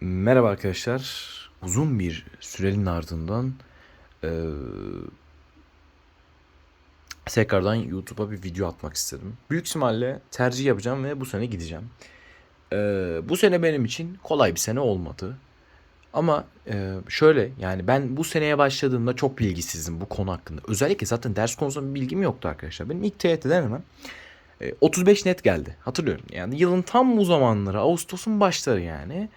Merhaba arkadaşlar. Uzun bir sürenin ardından eee, tekrardan YouTube'a bir video atmak istedim. Büyük ihtimalle tercih yapacağım ve bu sene gideceğim. Eee, bu sene benim için kolay bir sene olmadı. Ama eee, şöyle yani ben bu seneye başladığımda çok bilgisizdim bu konu hakkında. Özellikle zaten ders konusunda bir bilgim yoktu arkadaşlar. Benim ilk TYT denemem e, 35 net geldi. Hatırlıyorum. Yani yılın tam bu zamanları Ağustos'un başları yani.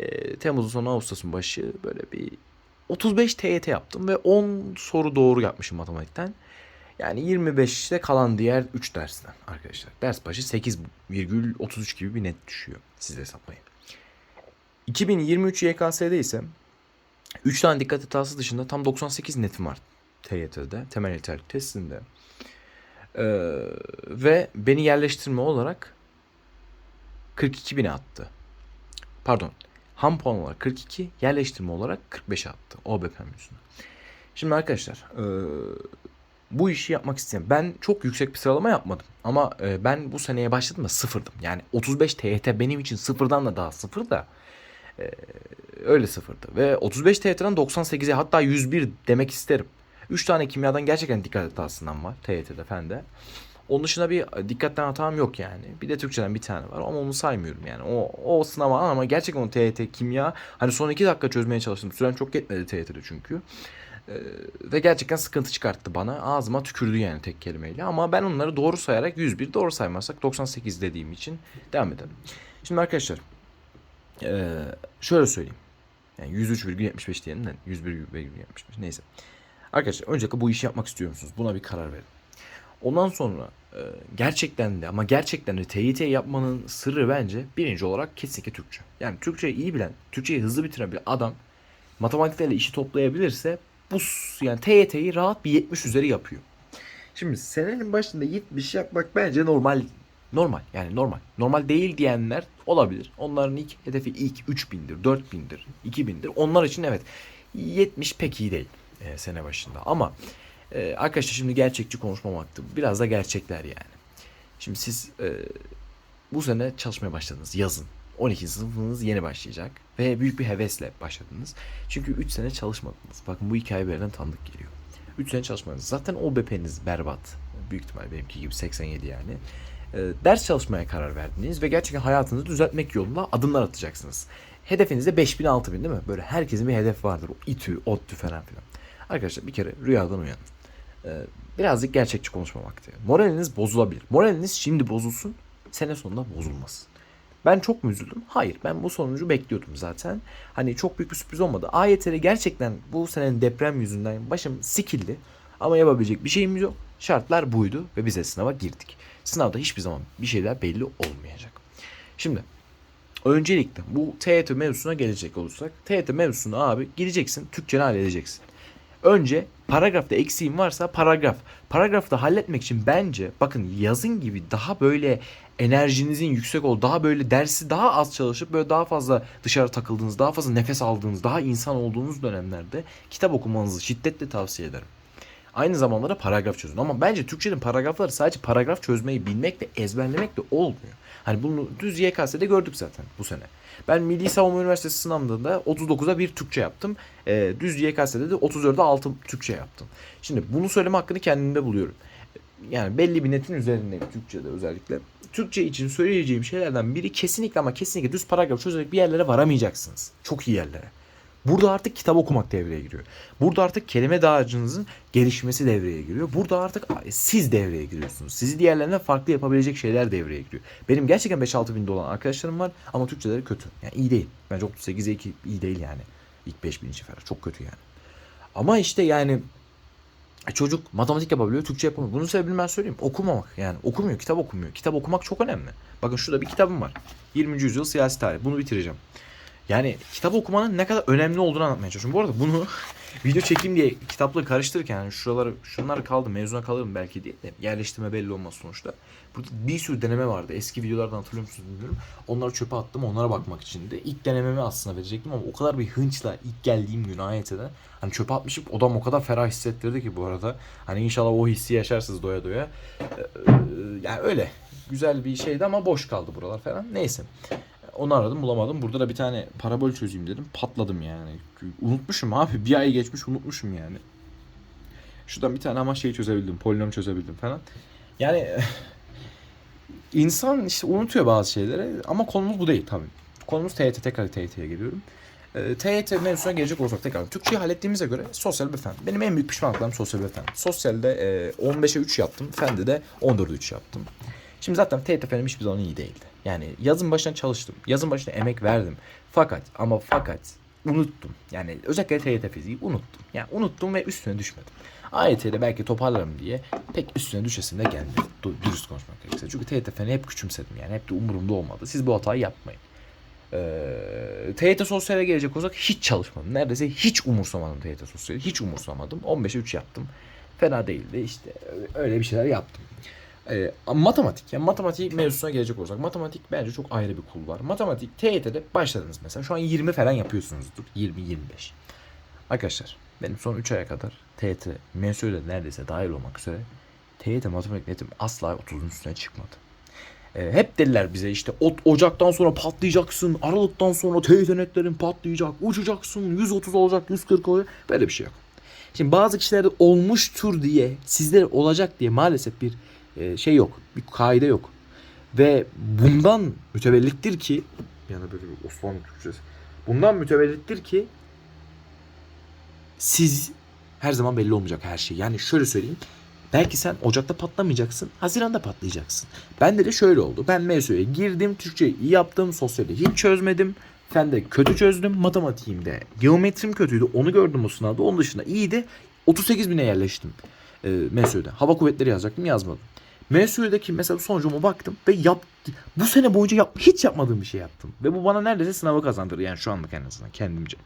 E, Temmuz'un sonu Ağustos'un başı böyle bir 35 TYT yaptım ve 10 soru doğru yapmışım matematikten. Yani 25'te kalan diğer 3 dersten arkadaşlar. Ders başı 8,33 gibi bir net düşüyor. Siz hesaplayın. 2023 YKS'de ise 3 tane dikkat hatası dışında tam 98 netim var TYT'de. Temel yeterlik testinde. Ee, ve beni yerleştirme olarak 42 bine attı. Pardon. Ham puan olarak 42, yerleştirme olarak 45 attı. OBP yüzünden. Şimdi arkadaşlar e, bu işi yapmak isteyen ben çok yüksek bir sıralama yapmadım. Ama e, ben bu seneye başladım da sıfırdım. Yani 35 TYT benim için sıfırdan da daha sıfır da e, öyle sıfırdı. Ve 35 TYT'den 98'e hatta 101 demek isterim. 3 tane kimyadan gerçekten dikkat hatasından var TYT'de fende. Onun dışında bir dikkatten hatam yok yani. Bir de Türkçeden bir tane var ama onu saymıyorum yani. O, o sınava ama gerçekten o TYT kimya hani son 2 dakika çözmeye çalıştım. Süren çok yetmedi TYT'de çünkü. Ee, ve gerçekten sıkıntı çıkarttı bana. Ağzıma tükürdü yani tek kelimeyle. Ama ben onları doğru sayarak 101 doğru saymazsak 98 dediğim için devam edelim. Şimdi arkadaşlar ee, şöyle söyleyeyim. Yani 103,75 diyelim de 101,75 neyse. Arkadaşlar öncelikle bu işi yapmak istiyor musunuz? Buna bir karar verin. Ondan sonra e, gerçekten de ama gerçekten de TYT yapmanın sırrı bence birinci olarak kesinlikle Türkçe. Yani Türkçeyi iyi bilen, Türkçeyi hızlı bitiren bir adam matematiklerle işi toplayabilirse bu yani TYT'yi rahat bir 70 üzeri yapıyor. Şimdi senenin başında 70 yapmak bence normal. Normal yani normal. Normal değil diyenler olabilir. Onların ilk hedefi ilk 3000'dir, 4000'dir, 2000'dir. Onlar için evet 70 pek iyi değil e, sene başında. Ama e, arkadaşlar şimdi gerçekçi konuşmam vakti. Biraz da gerçekler yani. Şimdi siz e, bu sene çalışmaya başladınız yazın. 12. sınıfınız yeni başlayacak ve büyük bir hevesle başladınız. Çünkü 3 sene çalışmadınız. Bakın bu hikaye bir yerden tanıdık geliyor. 3 sene çalışmadınız. Zaten OBP'niz berbat. Büyük ihtimal benimki gibi 87 yani. E, ders çalışmaya karar verdiniz ve gerçekten hayatınızı düzeltmek yolunda adımlar atacaksınız. Hedefiniz de 5000 6000 değil mi? Böyle herkesin bir hedef vardır. O İTÜ, ODTÜ falan filan. Arkadaşlar bir kere rüyadan uyanın. Ee, birazcık gerçekçi konuşma vakti. Moraliniz bozulabilir. Moraliniz şimdi bozulsun, sene sonunda bozulmasın. Ben çok mu üzüldüm? Hayır. Ben bu sonucu bekliyordum zaten. Hani çok büyük bir sürpriz olmadı. AYT'de gerçekten bu senenin deprem yüzünden başım sikildi. Ama yapabilecek bir şeyimiz yok. Şartlar buydu ve biz de sınava girdik. Sınavda hiçbir zaman bir şeyler belli olmayacak. Şimdi öncelikle bu TYT mevzusuna gelecek olursak. TYT mevzusunu abi gireceksin, Türkçeni halledeceksin. Önce paragrafta eksiğin varsa paragraf. Paragrafta halletmek için bence bakın yazın gibi daha böyle enerjinizin yüksek ol, daha böyle dersi daha az çalışıp böyle daha fazla dışarı takıldığınız, daha fazla nefes aldığınız, daha insan olduğunuz dönemlerde kitap okumanızı şiddetle tavsiye ederim. Aynı zamanda da paragraf çözün. Ama bence Türkçenin paragrafları sadece paragraf çözmeyi bilmek ve ezberlemek de olmuyor. Hani bunu düz YKS'de gördük zaten bu sene. Ben Milli Savunma Üniversitesi sınavında 39'a bir Türkçe yaptım. Ee, düz YKS'de de 34'e 6 Türkçe yaptım. Şimdi bunu söyleme hakkını kendimde buluyorum. Yani belli bir netin üzerinde Türkçe'de özellikle. Türkçe için söyleyeceğim şeylerden biri kesinlikle ama kesinlikle düz paragraf çözerek bir yerlere varamayacaksınız. Çok iyi yerlere. Burada artık kitap okumak devreye giriyor. Burada artık kelime dağarcığınızın gelişmesi devreye giriyor. Burada artık siz devreye giriyorsunuz. Sizi diğerlerine farklı yapabilecek şeyler devreye giriyor. Benim gerçekten 5-6 binde olan arkadaşlarım var ama Türkçeleri kötü. Yani iyi değil. Bence 38'e 2 iyi değil yani. İlk 5000 için falan. Çok kötü yani. Ama işte yani e, çocuk matematik yapabiliyor, Türkçe yapamıyor. Bunun sebebini ben söyleyeyim. Okumamak yani. Okumuyor, kitap okumuyor. Kitap okumak çok önemli. Bakın şurada bir kitabım var. 20. yüzyıl siyasi tarih. Bunu bitireceğim. Yani kitap okumanın ne kadar önemli olduğunu anlatmaya çalışıyorum. Bu arada bunu video çekeyim diye kitapla karıştırırken yani şuraları şunlar kaldı mezuna kalırım belki diye de yerleştirme belli olmaz sonuçta. Burada bir sürü deneme vardı. Eski videolardan hatırlıyor musunuz bilmiyorum. Onları çöpe attım onlara bakmak için de. İlk denememi aslında verecektim ama o kadar bir hınçla ilk geldiğim gün AYT'de hani çöpe atmışım odam o kadar ferah hissettirdi ki bu arada. Hani inşallah o hissi yaşarsınız doya doya. Ee, yani öyle güzel bir şeydi ama boş kaldı buralar falan. Neyse. Onu aradım bulamadım. Burada da bir tane parabol çözeyim dedim. Patladım yani. Unutmuşum abi. Bir ay geçmiş unutmuşum yani. Şuradan bir tane ama şey çözebildim. Polinom çözebildim falan. Yani insan işte unutuyor bazı şeyleri ama konumuz bu değil tabii. Konumuz TYT tekrar TYT'ye geliyorum. E, TYT mevzusuna gelecek olursak tekrar. Türkçeyi hallettiğimize göre sosyal bir fen. Benim en büyük pişmanlıklarım sosyal bir fen. Sosyalde e, 15'e 3 yaptım. Fende de 14'e 3 yaptım. Şimdi zaten TYT fenim hiçbir zaman iyi değildi. Yani yazın başına çalıştım. Yazın başına emek verdim. Fakat ama fakat unuttum. Yani özellikle TYT fiziği unuttum. Yani unuttum ve üstüne düşmedim. AYT'de belki toparlarım diye pek üstüne düşesim de gelmedi. Dürüst konuşmak gerekirse. Çünkü TYT feni hep küçümsedim yani. Hep de umurumda olmadı. Siz bu hatayı yapmayın. Ee, TYT sosyale gelecek olsak hiç çalışmadım. Neredeyse hiç umursamadım TYT sosyali. Hiç umursamadım. 15'e 3 yaptım. Fena değildi. İşte öyle bir şeyler yaptım. Ama matematik. Yani matematik mevzusuna gelecek olursak. Matematik bence çok ayrı bir kul var. Matematik TYT'de başladınız mesela. Şu an 20 falan yapıyorsunuzdur. 20-25. Arkadaşlar benim son 3 aya kadar TYT mevzusuyla neredeyse dahil olmak üzere TYT matematik netim asla 30'un üstüne çıkmadı. Ee, hep dediler bize işte o, Ocak'tan sonra patlayacaksın, Aralık'tan sonra TYT netlerin patlayacak, uçacaksın, 130 olacak, 140 olacak. Böyle bir şey yok. Şimdi bazı kişilerde olmuştur diye, sizlere olacak diye maalesef bir e, şey yok. Bir kaide yok. Ve bundan mütevellittir ki yani böyle bir Osmanlı Türkçesi. Bundan mütevellittir ki siz her zaman belli olmayacak her şey. Yani şöyle söyleyeyim. Belki sen Ocak'ta patlamayacaksın, Haziran'da patlayacaksın. Bende de şöyle oldu. Ben MSU'ya girdim, Türkçeyi iyi yaptım, sosyali hiç çözmedim. Fen de kötü çözdüm, matematiğimde geometrim kötüydü, onu gördüm o sınavda. Onun dışında iyiydi. 38 bine yerleştim e, MSU'da. Hava kuvvetleri yazacaktım, yazmadım. MSU'daki mesela sonucuma baktım ve yap, bu sene boyunca yap, hiç yapmadığım bir şey yaptım. Ve bu bana neredeyse sınavı kazandırdı yani şu anlık en azından kendimce.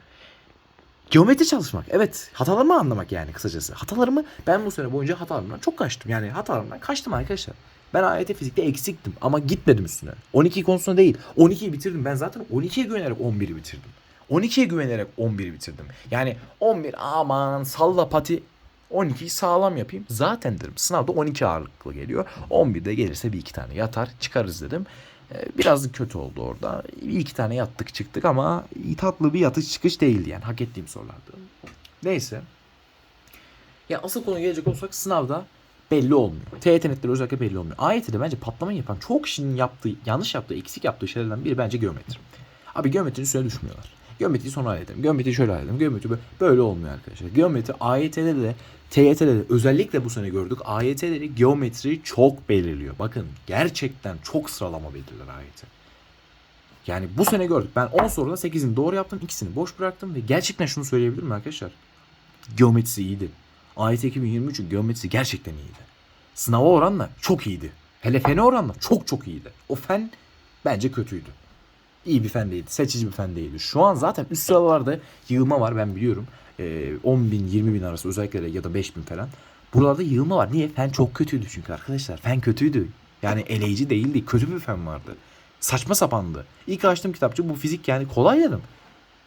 Geometri çalışmak. Evet. Hatalarımı anlamak yani kısacası. Hatalarımı ben bu sene boyunca hatalarımdan çok kaçtım. Yani hatalarımdan kaçtım arkadaşlar. Ben AYT fizikte eksiktim ama gitmedim üstüne. 12 konusunda değil. 12'yi bitirdim. Ben zaten 12'ye güvenerek 11'i bitirdim. 12'ye güvenerek 11'i bitirdim. Yani 11 aman salla pati 12'yi sağlam yapayım. Zaten dedim sınavda 12 ağırlıklı geliyor. 11'de gelirse bir iki tane yatar çıkarız dedim. Ee, Biraz kötü oldu orada. Bir iki tane yattık çıktık ama tatlı bir yatış çıkış değildi yani. Hak ettiğim sorulardı. Neyse. Ya asıl konuya gelecek olsak sınavda belli olmuyor. TYT netleri özellikle belli olmuyor. AYT'de bence patlama yapan çok kişinin yaptığı, yanlış yaptığı, eksik yaptığı şeylerden biri bence geometri. Abi geometrinin üstüne düşmüyorlar. Geometriyi sonra halledelim. Geometriyi şöyle halledelim. Geometri böyle, böyle olmuyor arkadaşlar. Geometri AYT'de de TYT'de de özellikle bu sene gördük. AYT'leri geometri çok belirliyor. Bakın gerçekten çok sıralama belirler AYT. Yani bu sene gördük. Ben 10 soruda 8'ini doğru yaptım. ikisini boş bıraktım ve gerçekten şunu söyleyebilirim arkadaşlar. Geometrisi iyiydi. AYT 2023'ün geometrisi gerçekten iyiydi. Sınava oranla çok iyiydi. Hele fene oranla çok çok iyiydi. O fen bence kötüydü. İyi bir fen değildi. Seçici bir fen değildi. Şu an zaten üst sıralarda yığılma var ben biliyorum. Ee, 10 bin 20 bin arası özellikle ya da 5 bin falan. Buralarda yığılma var. Niye? Fen çok kötüydü çünkü arkadaşlar. Fen kötüydü. Yani eleyici değildi. Kötü bir fen vardı. Saçma sapandı. İlk açtığım kitapçı bu fizik yani kolay dedim.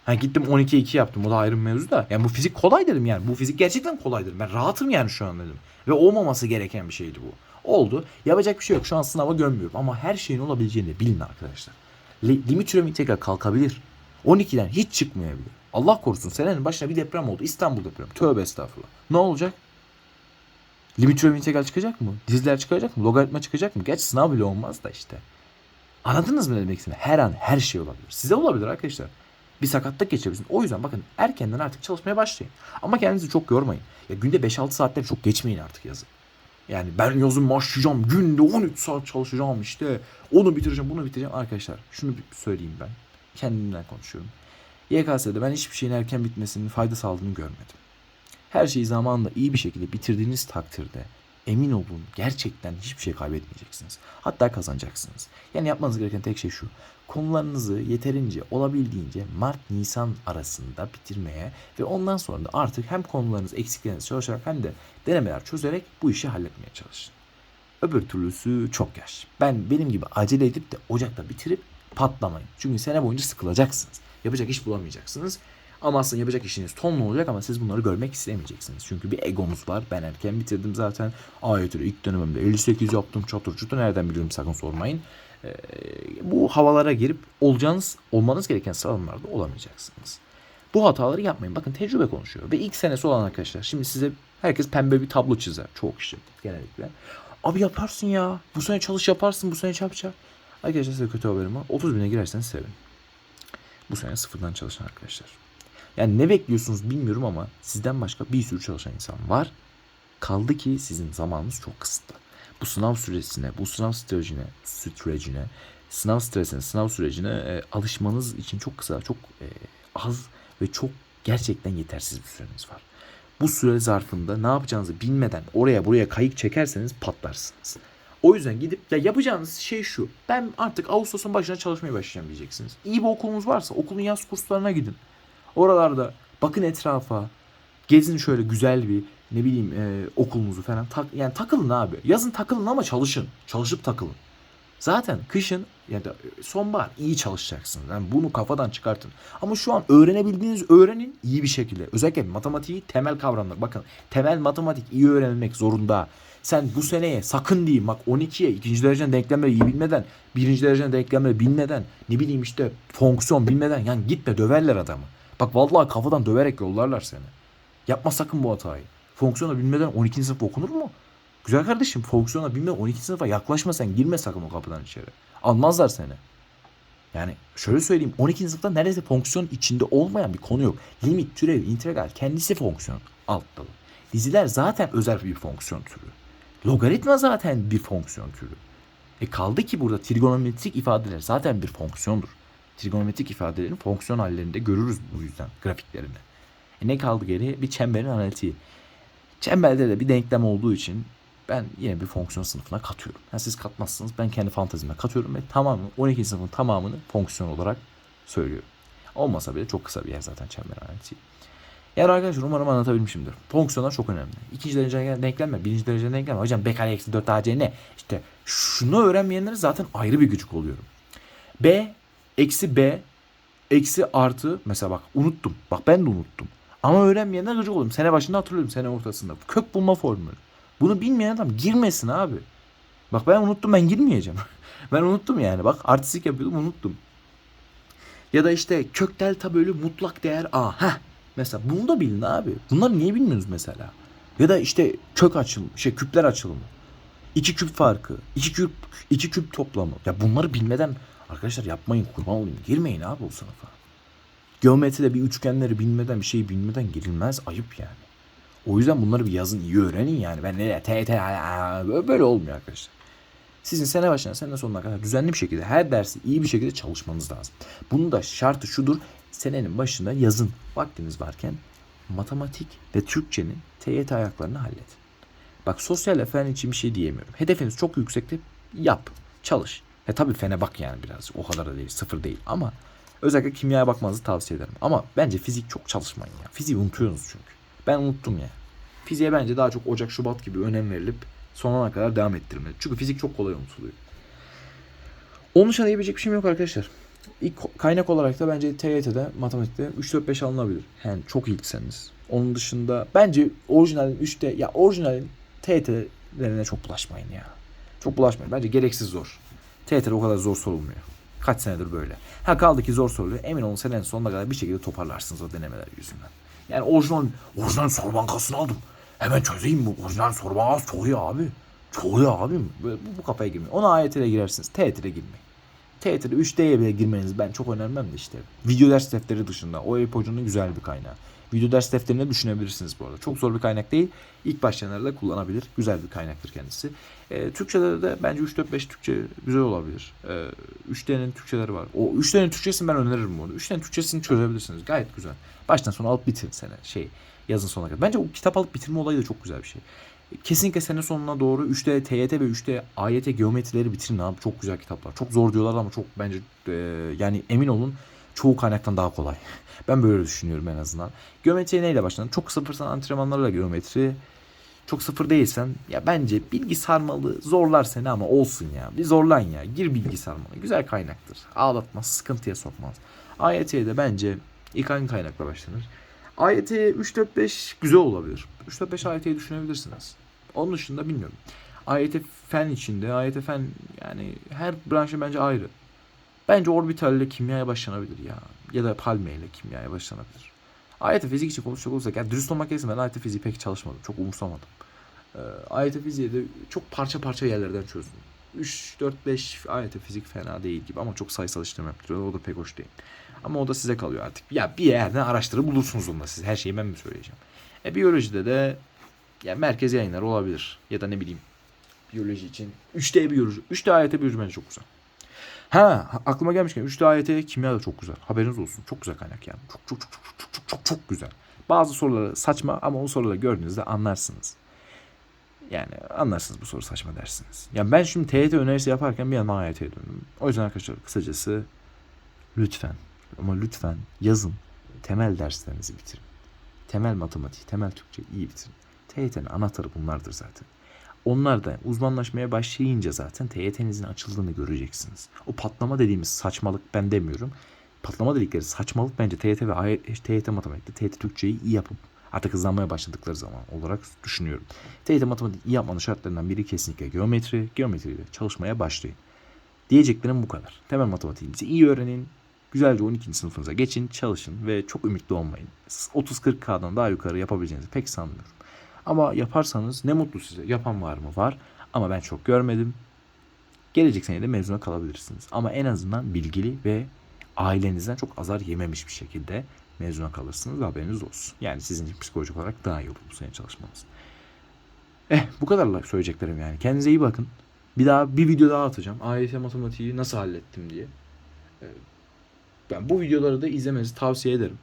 Ha gittim 12'ye 2 yaptım. O da ayrı bir mevzu da. Yani bu fizik kolay dedim yani. Bu fizik gerçekten kolay dedim. Ben rahatım yani şu an dedim. Ve olmaması gereken bir şeydi bu. Oldu. Yapacak bir şey yok. Şu an sınava gömmüyorum. Ama her şeyin olabileceğini bilin arkadaşlar. Li- Limit türevi tekrar kalkabilir. 12'den hiç çıkmayabilir. Allah korusun senenin başına bir deprem oldu. İstanbul depremi. Tövbe estağfurullah. Ne olacak? Limit türevi integral çıkacak mı? Dizler çıkacak mı? Logaritma çıkacak mı? Geç sınav bile olmaz da işte. Anladınız mı ne demek istediğimi? Her an her şey olabilir. Size olabilir arkadaşlar. Bir sakatlık geçirebilirsiniz. O yüzden bakın erkenden artık çalışmaya başlayın. Ama kendinizi çok yormayın. Ya günde 5-6 saatler çok geçmeyin artık yazın. Yani ben yazın başlayacağım. Günde 13 saat çalışacağım işte. Onu bitireceğim, bunu bitireceğim. Arkadaşlar şunu bir söyleyeyim ben. Kendimden konuşuyorum. YKS'de ben hiçbir şeyin erken bitmesinin fayda sağladığını görmedim. Her şeyi zamanında iyi bir şekilde bitirdiğiniz takdirde emin olun gerçekten hiçbir şey kaybetmeyeceksiniz. Hatta kazanacaksınız. Yani yapmanız gereken tek şey şu. Konularınızı yeterince olabildiğince Mart-Nisan arasında bitirmeye ve ondan sonra da artık hem konularınız eksiklerinizi çalışarak hem de denemeler çözerek bu işi halletmeye çalışın. Öbür türlüsü çok yaş. Ben benim gibi acele edip de Ocak'ta bitirip patlamayın. Çünkü sene boyunca sıkılacaksınız. Yapacak iş bulamayacaksınız. Ama aslında yapacak işiniz tonlu olacak ama siz bunları görmek istemeyeceksiniz. Çünkü bir egonuz var. Ben erken bitirdim zaten. AYT'de ilk dönemimde 58 yaptım çatır çutur. Nereden biliyorum sakın sormayın. Ee, bu havalara girip olacağınız, olmanız gereken sıralamalarda olamayacaksınız. Bu hataları yapmayın. Bakın tecrübe konuşuyor. Ve ilk senesi olan arkadaşlar. Şimdi size herkes pembe bir tablo çizer. Çoğu kişi genellikle. Abi yaparsın ya. Bu sene çalış yaparsın. Bu sene çap çap. Arkadaşlar size kötü haberim var. 30 bine girerseniz sevin. Bu sene sıfırdan çalışan arkadaşlar. Yani ne bekliyorsunuz bilmiyorum ama sizden başka bir sürü çalışan insan var. Kaldı ki sizin zamanınız çok kısıtlı. Bu sınav süresine, bu sınav sürecine, sürecine, sınav stresine, sınav sürecine e, alışmanız için çok kısa, çok e, az ve çok gerçekten yetersiz bir süreniz var. Bu süre zarfında ne yapacağınızı bilmeden oraya buraya kayık çekerseniz patlarsınız. O yüzden gidip ya yapacağınız şey şu. Ben artık Ağustos'un başına çalışmaya başlayacağım diyeceksiniz. İyi bir okulunuz varsa okulun yaz kurslarına gidin. Oralarda bakın etrafa. Gezin şöyle güzel bir ne bileyim e, okulunuzu falan. Tak, yani takılın abi. Yazın takılın ama çalışın. Çalışıp takılın. Zaten kışın ya da sonbahar iyi çalışacaksınız. Yani bunu kafadan çıkartın. Ama şu an öğrenebildiğiniz öğrenin iyi bir şekilde. Özellikle matematiği temel kavramlar. Bakın temel matematik iyi öğrenilmek zorunda. Sen bu seneye sakın diyeyim bak 12'ye ikinci dereceden denklemleri iyi bilmeden, birinci dereceden denklemleri bilmeden, ne bileyim işte fonksiyon bilmeden yani gitme döverler adamı. Bak vallahi kafadan döverek yollarlar seni. Yapma sakın bu hatayı. Fonksiyonu bilmeden 12. sınıf okunur mu? Güzel kardeşim fonksiyona bilmeden 12. sınıfa yaklaşma sen girme sakın o kapıdan içeri. Almazlar seni. Yani şöyle söyleyeyim 12. sınıfta neredeyse fonksiyon içinde olmayan bir konu yok. Limit, türev, integral kendisi fonksiyon alt dalı. Diziler zaten özel bir fonksiyon türü. Logaritma zaten bir fonksiyon türü. E kaldı ki burada trigonometrik ifadeler zaten bir fonksiyondur. Trigonometrik ifadelerin fonksiyon hallerinde görürüz bu yüzden grafiklerini. E ne kaldı geriye? Bir çemberin analitiği. Çemberde de bir denklem olduğu için ben yine bir fonksiyon sınıfına katıyorum. Yani siz katmazsınız ben kendi fantezime katıyorum ve tamamını 12. sınıfın tamamını fonksiyon olarak söylüyorum. Olmasa bile çok kısa bir yer zaten çember analitiği. Yani arkadaşlar umarım anlatabilmişimdir. Fonksiyonlar çok önemli. İkinci derece denklenme, birinci derece denklenme. Hocam b kare eksi 4 ac ne? İşte şunu öğrenmeyenlere zaten ayrı bir gıcık oluyorum. b eksi b eksi artı mesela bak unuttum. Bak ben de unuttum. Ama öğrenmeyenler gıcık oluyorum. Sene başında hatırlıyorum sene ortasında. Kök bulma formülü. Bunu bilmeyen adam girmesin abi. Bak ben unuttum ben girmeyeceğim. ben unuttum yani. Bak artistik yapıyordum unuttum. Ya da işte kök delta bölü mutlak değer a. Heh. Mesela bunu da bilin abi. Bunları niye bilmiyorsunuz mesela? Ya da işte kök açılımı, şey küpler açılımı. İki küp farkı, iki küp, iki küp toplamı. Ya bunları bilmeden arkadaşlar yapmayın kurban olayım. Girmeyin abi o sınıfa. Geometride bir üçgenleri bilmeden bir şeyi bilmeden girilmez. Ayıp yani. O yüzden bunları bir yazın iyi öğrenin yani. Ben nereye t t böyle olmuyor arkadaşlar. Sizin sene başına sene sonuna kadar düzenli bir şekilde her dersi iyi bir şekilde çalışmanız lazım. Bunun da şartı şudur. Senenin başında yazın vaktiniz varken matematik ve Türkçenin TYT ayaklarını halledin. Bak sosyal fen için bir şey diyemiyorum. Hedefiniz çok yüksekte yap, çalış. E tabii fene bak yani biraz. O kadar da değil, sıfır değil ama özellikle kimyaya bakmanızı tavsiye ederim. Ama bence fizik çok çalışmayın ya. Fiziği unutuyorsunuz çünkü. Ben unuttum ya. Fiziğe bence daha çok Ocak, Şubat gibi önem verilip sonuna kadar devam ettirmeli. Çünkü fizik çok kolay unutuluyor. Onun dışında diyebilecek bir şeyim yok arkadaşlar. İlk kaynak olarak da bence TYT'de, matematikte 3-4-5 alınabilir. Yani çok ilkseniz. Onun dışında bence orijinalin 3'te ya orijinalin TYT'lerine çok bulaşmayın ya. Çok bulaşmayın. Bence gereksiz zor. TYT'de o kadar zor sorulmuyor. Kaç senedir böyle. Ha kaldı ki zor soruluyor. Emin olun senenin sonuna kadar bir şekilde toparlarsınız o denemeler yüzünden. Yani orijinal, orijinal soru bankasını aldım. Hemen çözeyim bu. Orijinal soru bankası iyi abi. Çok iyi abi. Böyle, bu, bu kafaya girmeyin. Ona AYT'de girersiniz. TYT'de girmeyin. TYT'de 3D'ye bile girmeniz ben çok önermem de işte. Video ders defteri dışında. O Hoca'nın güzel bir kaynağı. Video ders defterini düşünebilirsiniz bu arada. Çok zor bir kaynak değil. İlk başlayanlar da kullanabilir. Güzel bir kaynaktır kendisi. E, Türkçe'de de bence 3-4-5 Türkçe güzel olabilir. E, 3D'nin Türkçeleri var. O 3D'nin Türkçesini ben öneririm bu arada. 3D'nin Türkçesini çözebilirsiniz. Gayet güzel. Baştan sona alıp bitirin sene. Şey yazın sonuna kadar. Bence o kitap alıp bitirme olayı da çok güzel bir şey. Kesinlikle sene sonuna doğru 3D TYT ve 3D AYT geometrileri bitirin abi. Çok güzel kitaplar. Çok zor diyorlar ama çok bence e, yani emin olun çoğu kaynaktan daha kolay. Ben böyle düşünüyorum en azından. Geometriye neyle başladın? Çok sıfırsan antrenmanlarla geometri. Çok sıfır değilsen ya bence bilgi sarmalı zorlar seni ama olsun ya. Bir zorlan ya. Gir bilgi sarmalı. Güzel kaynaktır. Ağlatmaz, sıkıntıya sokmaz. AYT'ye de bence ilk hangi kaynakla başlanır? AYT 3-4-5 güzel olabilir. 3-4-5 AYT'yi düşünebilirsiniz. Onun dışında bilmiyorum. AYT fen içinde. AYT fen yani her branşı bence ayrı. Bence orbital ile kimyaya başlanabilir ya. Ya da palme ile kimyaya başlanabilir. AYT fizik için konuşacak olursak yani dürüst olmak gerekirse ben AYT fiziği pek çalışmadım. Çok umursamadım. Ee, AYT fiziği de çok parça parça yerlerden çözdüm. 3, 4, 5 AYT fizik fena değil gibi ama çok sayısal işlem yaptırıyor. O da pek hoş değil. Ama o da size kalıyor artık. Ya bir yerden araştırıp bulursunuz onu da siz. Her şeyi ben mi söyleyeceğim? E biyolojide de ya merkez yayınları olabilir. Ya da ne bileyim biyoloji için 3D biyoloji. 3D AYT biyoloji bence çok güzel. Ha aklıma gelmişken 3D AYT kimya da çok güzel. Haberiniz olsun. Çok güzel kaynak yani. Çok çok çok çok çok çok çok, çok güzel. Bazı soruları saçma ama o soruları gördüğünüzde anlarsınız. Yani anlarsınız bu soru saçma dersiniz. Yani ben şimdi TYT önerisi yaparken bir yandan AYT'ye döndüm. O yüzden arkadaşlar kısacası lütfen ama lütfen yazın temel derslerinizi bitirin. Temel matematik, temel Türkçe iyi bitirin. TYT'nin anahtarı bunlardır zaten. Onlar da uzmanlaşmaya başlayınca zaten TYT'nizin açıldığını göreceksiniz. O patlama dediğimiz saçmalık ben demiyorum. Patlama dedikleri saçmalık bence TYT ve AY TYT matematikte TYT Türkçeyi iyi yapıp artık hızlanmaya başladıkları zaman olarak düşünüyorum. TYT matematik iyi yapmanın şartlarından biri kesinlikle geometri. Geometriyle çalışmaya başlayın. Diyeceklerim bu kadar. Temel matematiğinizi iyi öğrenin. Güzelce 12. sınıfınıza geçin, çalışın ve çok ümitli olmayın. 30-40K'dan daha yukarı yapabileceğinizi pek sanmıyorum. Ama yaparsanız ne mutlu size. Yapan var mı? Var. Ama ben çok görmedim. Gelecek sene de mezuna kalabilirsiniz. Ama en azından bilgili ve ailenizden çok azar yememiş bir şekilde mezuna kalırsınız. Haberiniz olsun. Yani sizin için psikolojik olarak daha iyi olur bu sene çalışmanız. Eh bu kadarla söyleyeceklerim yani. Kendinize iyi bakın. Bir daha bir video daha atacağım. AYT matematiği nasıl hallettim diye. Ben bu videoları da izlemenizi tavsiye ederim.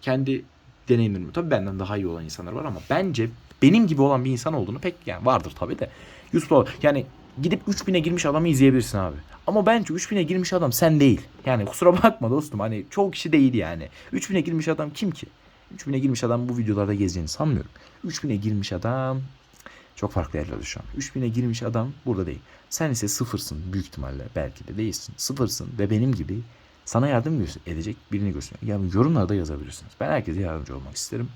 Kendi deneyimlerimi tabii benden daha iyi olan insanlar var ama bence benim gibi olan bir insan olduğunu pek yani vardır tabii de. YouTube'da yani gidip 3000'e girmiş adamı izleyebilirsin abi. Ama bence 3000'e girmiş adam sen değil. Yani kusura bakma dostum hani çoğu kişi değil yani. 3000'e girmiş adam kim ki? 3000'e girmiş adam bu videolarda gezeceğini sanmıyorum. 3000'e girmiş adam çok farklı yerlerde şu an. 3000'e girmiş adam burada değil. Sen ise sıfırsın büyük ihtimalle. Belki de değilsin. Sıfırsın ve benim gibi sana yardım edecek birini göster. Yani yorumlarda yazabilirsiniz. Ben herkese yardımcı olmak isterim.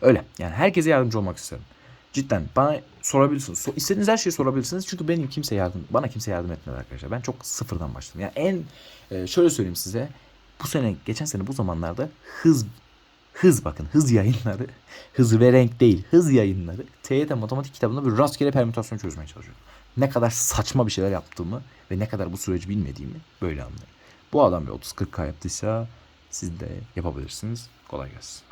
Öyle. Yani herkese yardımcı olmak isterim. Cidden bana sorabilirsiniz. So, istediğiniz her şeyi sorabilirsiniz. Çünkü benim kimse yardım, bana kimse yardım etmedi arkadaşlar. Ben çok sıfırdan başladım. Yani en e, şöyle söyleyeyim size. Bu sene, geçen sene bu zamanlarda hız hız bakın hız yayınları hız ve renk değil hız yayınları TYT matematik kitabında bir rastgele permütasyon çözmeye çalışıyorum. Ne kadar saçma bir şeyler yaptığımı ve ne kadar bu süreci bilmediğimi böyle anlıyorum. Bu adam bir 30-40K yaptıysa siz de yapabilirsiniz. Kolay gelsin.